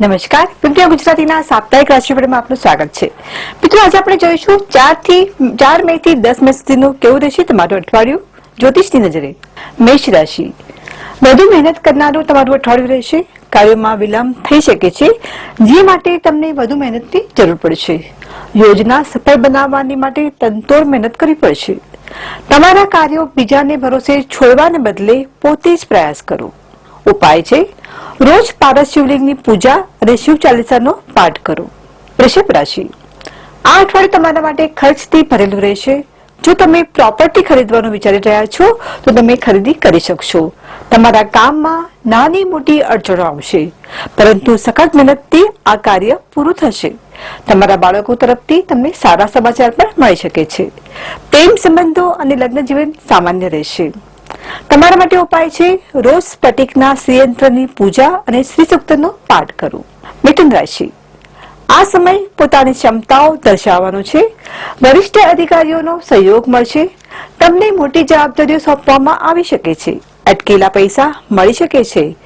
નમસ્કાર. વિદ્યા ગુજરાતીના સાપ્તાહિક રાશિફળમાં આપનું સ્વાગત છે. મિત્રો, આજે આપણે જોઈશું ચારથી ચાર મે થી દસ મે સુધીનું કેવું રહેશે તમારું અઠવાડિયું? જ્યોતિષની નજરે. મેષ રાશિ. વધુ મહેનત કરનારું તમારું અઠવાડિયું રહેશે. કાર્યોમાં વિલંબ થઈ શકે છે. જે માટે તમને વધુ મહેનતની જરૂર પડશે. યોજના સફળ બનાવવાની માટે તનતોડ મહેનત કરવી પડશે. તમારા કાર્યો બીજાને ભરોસે છોડવાને બદલે પોતે જ પ્રયાસ કરો. ઉપાય છે. રોજ પારસ શિવલિંગની પૂજા અને શિવ ચાલીસાનો પાઠ કરો. વૃષભ રાશિ. આ અઠવાડિયું તમારા માટે ખર્ચથી ભરેલું રહેશે. જો તમે પ્રોપર્ટી ખરીદવાનું વિચારી રહ્યા છો, તો તમે ખરીદી કરી શકશો. તમારા કામમાં નાની મોટી અડચણો આવશે. પરંતુ સખત મહેનતથી આ કાર્ય પૂરું થશે. તમારા બાળકો તરફથી તમને સારા સમાચાર પણ મળી શકે છે. પ્રેમ સંબંધો અને લગ્ન જીવન સામાન્ય રહેશે. તમારા માટે ઉપાય છે, રોજ સ્ફટિકના શ્રીયંત્રની પૂજા અને શ્રી સૂક્તનો પાઠ કરો મિથુન રાશિ. આ સમય પોતાની ક્ષમતાઓ દર્શાવવાનો છે. વરિષ્ઠ અધિકારીઓનો સહયોગ મળશે. તમને મોટી જવાબદારીઓ સોંપવામાં આવી શકે છે. અટકેલા પૈસા મળી શકે છે.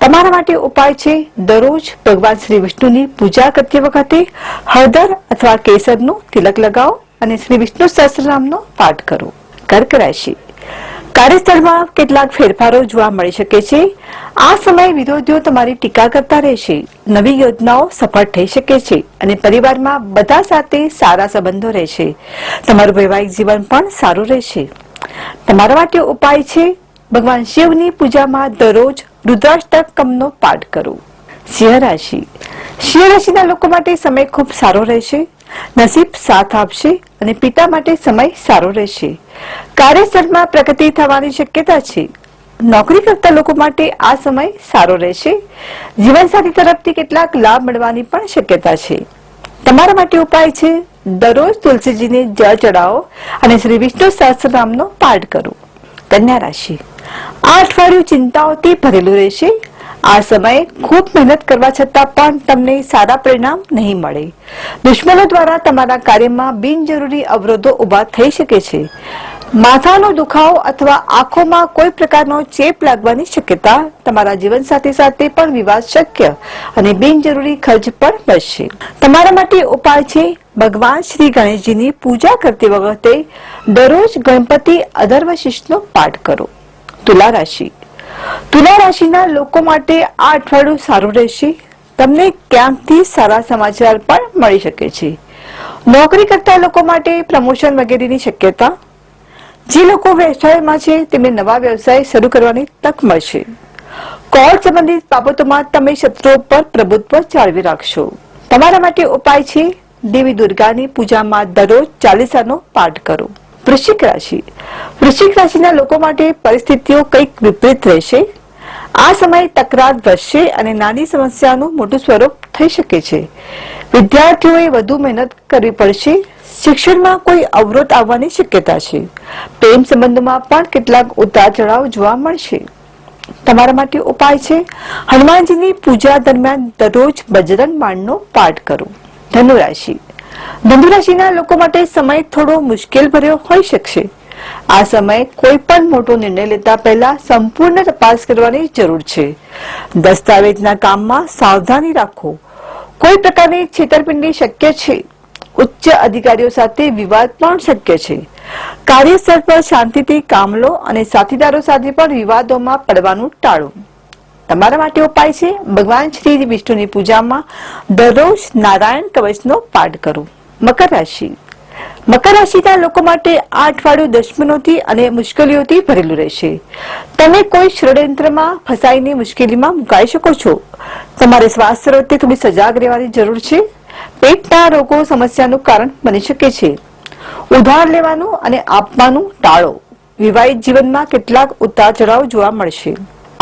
તમારા માટે ઉપાય છે, દરરોજ ભગવાન શ્રી વિષ્ણુની પૂજા કરતી વખતે હળદર અથવા કેસરનું તિલક લગાવો અને શ્રી વિષ્ણુ સહસ્રનામનો પાઠ કરો. કર્ક રાશિ. કાર્યસ્થળમાં કેટલાક ફેરફારો જોવા મળી શકે છે. આ સમયે વિરોધીઓ તમારી ટીકા કરતા રહેશે. નવી યોજનાઓ સફળ થઈ શકે છે અને પરિવારમાં બધા સાથે સારા સંબંધો રહેશે. તમારું વૈવાહિક જીવન પણ સારું રહેશે. તમારા માટે ઉપાય છે. ભગવાન શિવની પૂજામાં દરરોજ રુદ્રાષ્ટકમનો પાઠ કરો. સિંહ રાશિ. સિંહ રાશિના લોકો માટે સમય ખૂબ સારો રહેશે. નસીબ સાથ આપશે. અને પિતા માટે સમય સારો રહેશે. કાર્યસ્થળમાં પ્રગતિ થવાની શક્યતા છે. નોકરી કરતા લોકો માટે આ સમય સારો રહેશે. જીવનસાથી તરફથી કેટલાક લાભ મળવાની પણ શક્યતા છે. તમારા માટે ઉપાય છે, દરરોજ તુલસીજીને જળ ચડાવો અને શ્રી વિષ્ણુ સહસ્રનામનો પાઠ કરો. કન્યા રાશિ. આ અઠવાડિયું ચિંતાઓથી ભરેલું રહેશે. આ સમયે ખૂબ મહેનત કરવા છતાં પણ તમને સારા પરિણામ નહીં મળે. દુશ્મનો દ્વારા તમારા કાર્યમાં બિનજરૂરી અવરોધો ઊભા થઈ શકે છે. માથાનો દુખાવો અથવા આંખોમાં કોઈ પ્રકારનો ચેપ લાગવાની શક્યતા તમારા જીવન સાથે સાથે પણ વિવાદ શક્ય અને બિનજરૂરી ખર્ચ પણ બચશે તમારા માટે ઉપાય છે, ભગવાન શ્રી ગણેશજીની પૂજા કરતી વખતે દરરોજ ગણપતિ અધર્વશિષ્ટનો પાઠ કરો. તુલા રાશિ તુલા રાશિના લોકો માટે આ અઠવાડિયું સારું રહેશે. તમને ક્યાંકથી સારા સમાચાર પણ મળી શકે છે. નોકરી કરતા લોકો માટે પ્રમોશન વગેરેની શક્યતા. જે લોકો વ્યવસાયમાં છે, તેમને નવા વ્યવસાય શરૂ કરવાની તક મળશે. કોર્ટ સંબંધિત બાબતોમાં તમે શત્રુઓ પર પ્રભુત્વ જાળવી રાખશો. તમારા માટે ઉપાય છે, દેવી દુર્ગાની પૂજામાં દરરોજ ચાલીસાનો પાઠ કરો. વૃશ્ચિક રાશિ. વૃશ્ચિક રાશિના લોકો માટે પરિસ્થિતિઓ કંઈક વિપરીત રહેશે. આ સમયે તકરાર વધશે અને નાની સમસ્યાનું મોટું સ્વરૂપ થઈ શકે છે. વિદ્યાર્થીઓએ વધુ મહેનત કરવી પડશે. શિક્ષણમાં કોઈ અવરોધ આવવાની શક્યતા છે. પ્રેમ સંબંધોમાં પણ કેટલાક ઉતાર ચઢાવ જોવા મળશે. તમારા માટે ઉપાય છે. હનુમાનજીની પૂજા દરમિયાન દરરોજ બજરંગ બાણનો પાઠ કરો. ધનુ રાશિ. ધનુ રાશિના લોકો માટે સમય થોડો મુશ્કેલ ભર્યો હોઈ શકશે. આ સમય કોઈ પણ મોટો નિર્ણય લેતા પહેલા સંપૂર્ણ તપાસ કરવાની જરૂર છે. દસ્તાવેજના કામમાં સાવધાની રાખો. કોઈ પ્રકારની છેતરપિંડી શક્ય છે? ઉચ્ચ અધિકારીઓ સાથે વિવાદ પણ શક્ય છે. કાર્યસ્થળ પર શાંતિથી કામ લો અને સાથીદારો સાથે પણ વિવાદોમાં પડવાનું ટાળો. તમારા માટે ઉપાય છે? ભગવાન શ્રી વિષ્ણુની પૂજામાં દરરોજ નારાયણ કવચનો પાઠ કરો. મકર રાશિ. મકર રાશિના લોકો માટે આ અઠવાડિયું દુશ્મનોથી અને મુશ્કેલીઓથી ભરેલું રહેશે. તમે કોઈ ષડયંત્રમાં ફસાઈને મુશ્કેલીમાં મુકાઈ શકો છો. તમારે સ્વાસ્થ્ય પ્રત્યે થોડી સજાગ રહેવાની જરૂર છે. પેટના રોગો સમસ્યાનું કારણ બની શકે છે. ઉધાર લેવાનું અને આપવાનું ટાળો. વિવાહિત જીવનમાં કેટલાક ઉતાર ચઢાવ જોવા મળશે.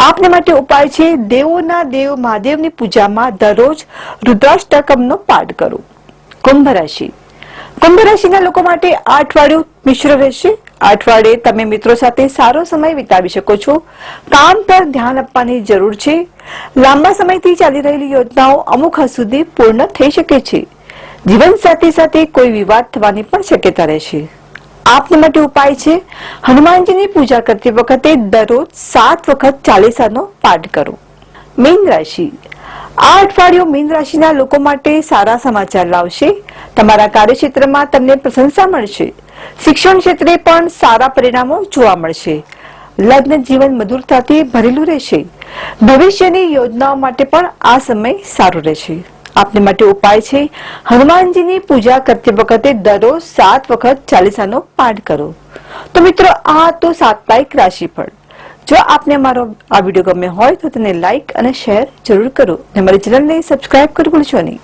આપને માટે ઉપાય છે. દેવોના દેવ મહાદેવની પૂજામાં દરરોજ રુદ્રાષ્ટકમનો પાઠ કરો. કુંભ રાશિ. કુંભ રાશિના લોકો માટે આ અઠવાડિયું મિશ્ર રહેશે. આ અઠવાડિયે તમે મિત્રો સાથે સારો સમય વિતાવી શકો છો. કામ પર ધ્યાન આપવાની જરૂર છે. લાંબા સમયથી ચાલી રહેલી યોજનાઓ અમુક હદ સુધી પૂર્ણ થઈ શકે છે. જીવન સાથે સાથે કોઈ વિવાદ થવાની પણ શક્યતા રહેશે. આપને માટે ઉપાય છે? હનુમાનજીની પૂજા કરતી વખતે દરરોજ સાત વખત ચાલીસાનો પાઠ કરો. મીન રાશિ. આ અઠવાડિયું મીન રાશિના લોકો માટે સારા સમાચાર લાવશે. તમારા કાર્યક્ષેત્રમાં તમને પ્રશંસા મળશે. શિક્ષણ ક્ષેત્રે પણ સારા પરિણામો જોવા મળશે. લગ્ન જીવન મધુરતાથી ભરેલું રહેશે. ભવિષ્યની યોજનાઓ માટે પણ આ સમય સારો રહેશે. આપને માટે ઉપાય છે. હનુમાનજીની પૂજા કરતી વખતે દરરોજ સાત વખત ચાલીસાનો પાઠ કરો. તો મિત્રો, આ તો સાપ્તાહિક રાશિફળ. જો આપને અમારો આ વીડિયો ગમ્યો હોય તો તેને લાઈક અને શેર જરૂર કરો. અને મારી ચેનલને સબસ્ક્રાઇબ કરવું ભૂલશો નહીં.